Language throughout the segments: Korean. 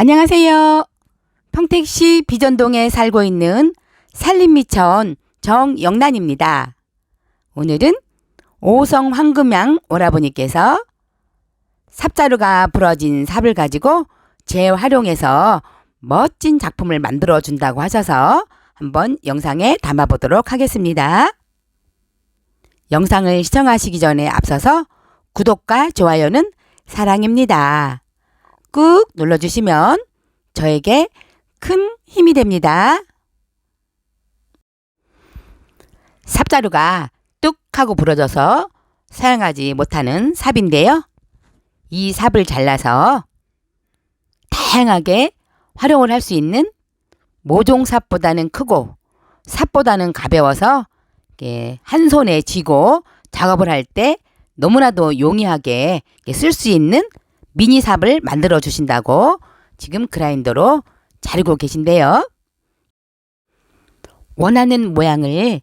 안녕하세요. 평택시 비전동에 살고 있는 산림미천 정영란입니다. 오늘은 오성 황금양 오라버니께서 삽자루가 부러진 삽을 가지고 재활용해서 멋진 작품을 만들어 준다고 하셔서 한번 영상에 담아 보도록 하겠습니다. 영상을 시청하시기 전에 앞서서 구독과 좋아요는 사랑입니다. 꾹 눌러주시면 저에게 큰 힘이 됩니다. 삽자루가 뚝 하고 부러져서 사용하지 못하는 삽인데요. 이 삽을 잘라서 다양하게 활용을 할 수 있는 모종삽보다는 크고 삽보다는 가벼워서 한 손에 쥐고 작업을 할 때 너무나도 용이하게 쓸 수 있는 미니 삽을 만들어 주신다고 지금 그라인더로 자르고 계신데요. 원하는 모양을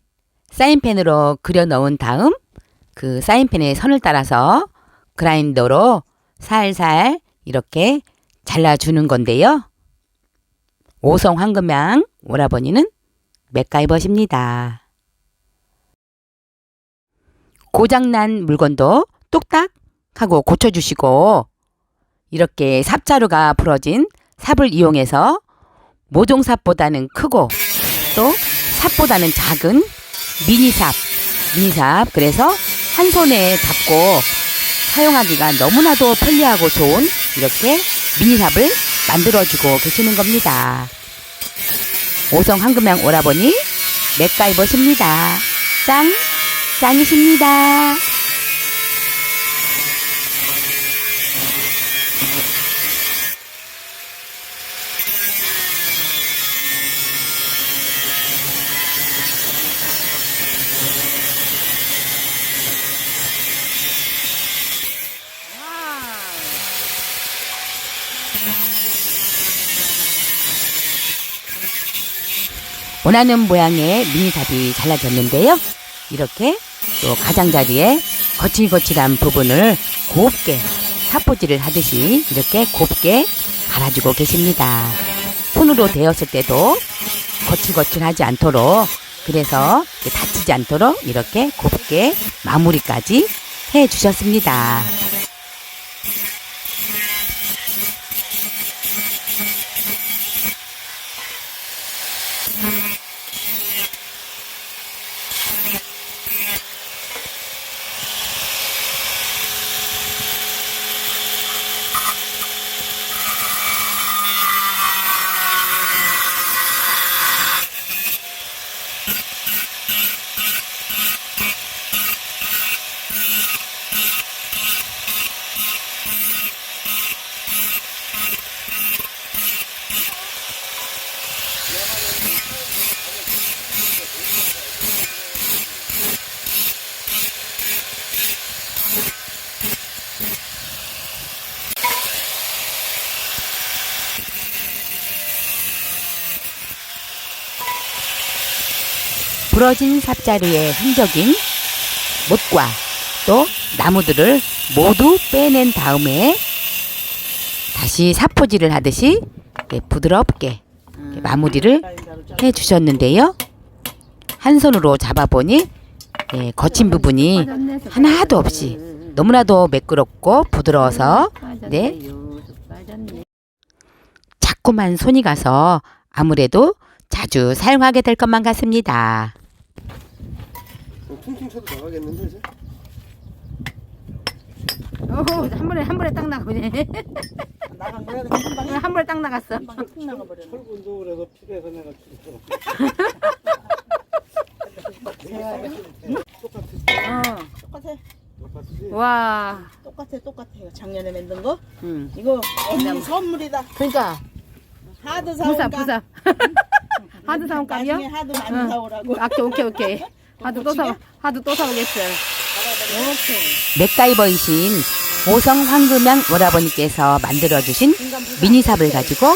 사인펜으로 그려 넣은 다음 그 사인펜의 선을 따라서 그라인더로 살살 이렇게 잘라주는 건데요. 오성 황금양 오라버니는 맥가이버십니다. 고장난 물건도 뚝딱 하고 고쳐주시고 이렇게 삽자루가 부러진 삽을 이용해서 모종삽보다는 크고 또 삽보다는 작은 미니삽, 미니삽 그래서 한 손에 잡고 사용하기가 너무나도 편리하고 좋은 이렇게 미니삽을 만들어주고 계시는 겁니다. 오성 황금양 오라버니 맥가이버십니다. 짱, 짱이십니다. 원하는 모양의 미니삽이 잘라졌는데요. 이렇게 또 가장자리에 거칠거칠한 부분을 곱게 삽포질을 하듯이 이렇게 곱게 갈아주고 계십니다. 손으로 대었을 때도 거칠거칠하지 않도록 그래서 다치지 않도록 이렇게 곱게 마무리까지 해 주셨습니다. 부러진 삽자루의 흔적인 못과 또 나무들을 모두 빼낸 다음에 다시 사포질을 하듯이 이렇게 부드럽게 마무리를 해 주셨는데요. 한 손으로 잡아보니 예, 거친 부분이 하나도 없이 너무나도 매끄럽고 부드러워서 네 자꾸만 손이 가서 아무래도 자주 사용하게 될 것만 같습니다. 어, 퉁퉁 쳐도 나가겠는데 이제? 어허, 한 번에 한 번에 딱 나가네. 나간 거야 그냥 한 방에 한 번에 딱 나갔어. 한 방에 툭 나가버렸네. 철분도 그래서 필요해서 내가 주고 어. 똑같아 똑같이 와. 똑같아 똑같아 작년에 만든 거 응. 이거 언니 선물이다 그러니까 하드 부사 사올까 부사. 하드 사온 값이요? 나중에 하드 많이 응. 사오라고 아, 오케이 오케이. 하드 또 사. 하드 또 사오겠어. 오케이. 맥가이버이신 오성 황금양 오라버니께서 만들어주신 미니삽을 가지고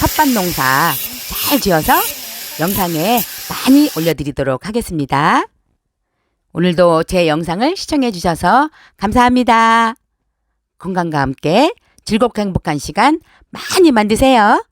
텃밭 농사 잘 지어서 영상에 많이 올려드리도록 하겠습니다. 오늘도 제 영상을 시청해 주셔서 감사합니다. 건강과 함께 즐겁고 행복한 시간 많이 만드세요.